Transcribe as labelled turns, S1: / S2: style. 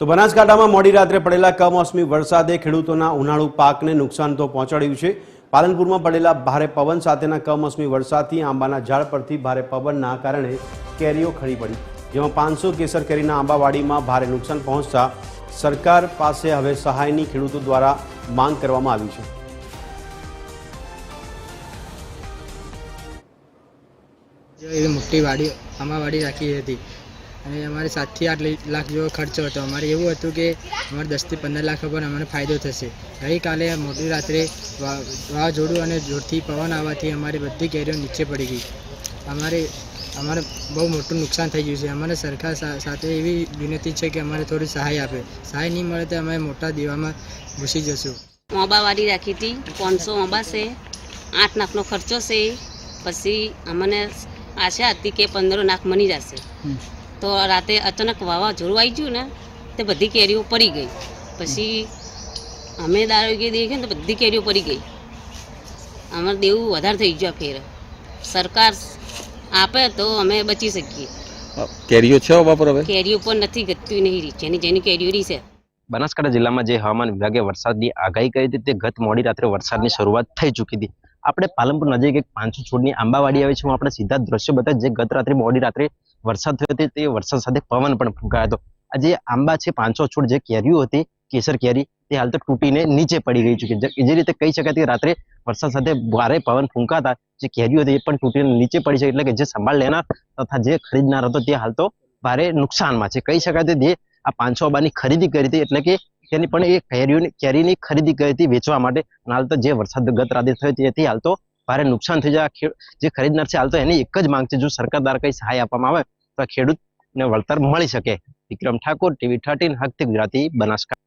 S1: તો બનાસકાંઠામાં મોડી રાત્રે પડેલા કમોસમી વરસાદે ખેડૂતોના ઉનાળુ પાકને નુકસાન તો પહોંચાડ્યું છે. પાલનપુરમાં પડેલા ભારે પવન સાથેના કમોસમી વરસાદથી આંબાના ઝાડ પરથી ભારે પવનના કારણે કેરીઓ ખરી પડી. જેમાં પાંચસો કેસર કેરીના આંબાવાડીમાં ભારે નુકસાન પહોંચતા સરકાર પાસે હવે સહાયની ખેડૂતો દ્વારા માંગ કરવામાં આવી છે.
S2: મોટી વાડી, આંબાવાડી રાખી હતી. અને અમારે સાતથી આઠ લાખ જેવો ખર્ચો હતો. અમારે એવું હતું કે અમારે દસથી પંદર લાખ પર અમને ફાયદો થશે. ગઈકાલે મોટી રાત્રે વાવ વાવાઝોડું અને જોરથી પવન આવવાથી અમારી બધી કેરીઓ નીચે પડી ગઈ. અમારે અમારે બહુ મોટું નુકસાન થઈ ગયું છે. અમારે સરકાર સાથે એવી વિનંતી છે કે અમારે થોડી સહાય આપે. સહાય નહીં મળે તો અમે મોટા દેવામાં ઘૂસી જશું.
S3: મોબા વાળી રાખી હતી. પાંચસો મોબા છે. આઠ લાખનો ખર્ચો છે. પછી અમને આશા હતી કે પંદર લાખ મળી જશે. તો રાતે અચાનક વાવાઝોડું આવી ગયું ને તે બધી કેરીઓ પડી ગઈ. પછી અમે દારૂ દેખીએ ને તો બધી કેરીઓ પડી ગઈ. અમારે દેવું વધારે થઈ ગયું આ ફેર. સરકાર આપે તો અમે બચી શકીએ.
S4: કેરીઓ છે બાપર હવે?
S3: કેરીઓ પણ નથી ગતતી નહીં રહી જેની જેની કેરીઓ રહી છે.
S4: બનાસકાંઠા જિલ્લામાં જે હવામાન વિભાગે વરસાદની આગાહી કરી હતી તે ગત મોડી રાત્રે વરસાદની શરૂઆત થઈ ચૂકી હતી. આપણે પાલનપુર નજીક એક પાંચસો છોડની આંબાવાડી આવે છે. હું આપણે સીધા દ્રશ્ય બતાવી જે ગત રાત્રે મોડી રાત્રે વરસાદ થયો તે વરસાદ સાથે પવન પણ ફૂંકાયો હતો. આ જે આંબા છે, પાંચસો છોડ જે કેરીઓ હતી, કેસર કેરી, તે હાલ તો તૂટીને નીચે પડી ગઈ છે. જે રીતે કહી શકાય કે રાત્રે વરસાદ સાથે ભારે પવન ફૂંકાતા જે કેરીઓ હતી, એ પણ તૂટીને નીચે પડી છે. એટલે કે જે સંભાળ લેનાર તથા જે ખરીદનાર હતો, તે હાલ તો ભારે નુકસાનમાં છે. કહી શકાય તે આ પાંચસો આંબાની ખરીદી કરી હતી, એટલે કે તેની પણ એ કેરીઓની, કેરીની ખરીદી કરી હતી વેચવા માટે. અને હાલ તો જે વરસાદ ગત રાતે થયો તેથી હાલ તો ભારે નુકસાન થઈ જાય. જે ખરીદનાર છે, હાલ તો એની એક જ માંગ છે, જો સરકાર દ્વારા કઈ સહાય આપવામાં આવે, તો ખેડૂતને વળતર મળી શકે. વિક્રમ ઠાકોર, ટીવી થર્ટીન, હકથી ગુજરાતી બનાસકાંઠા.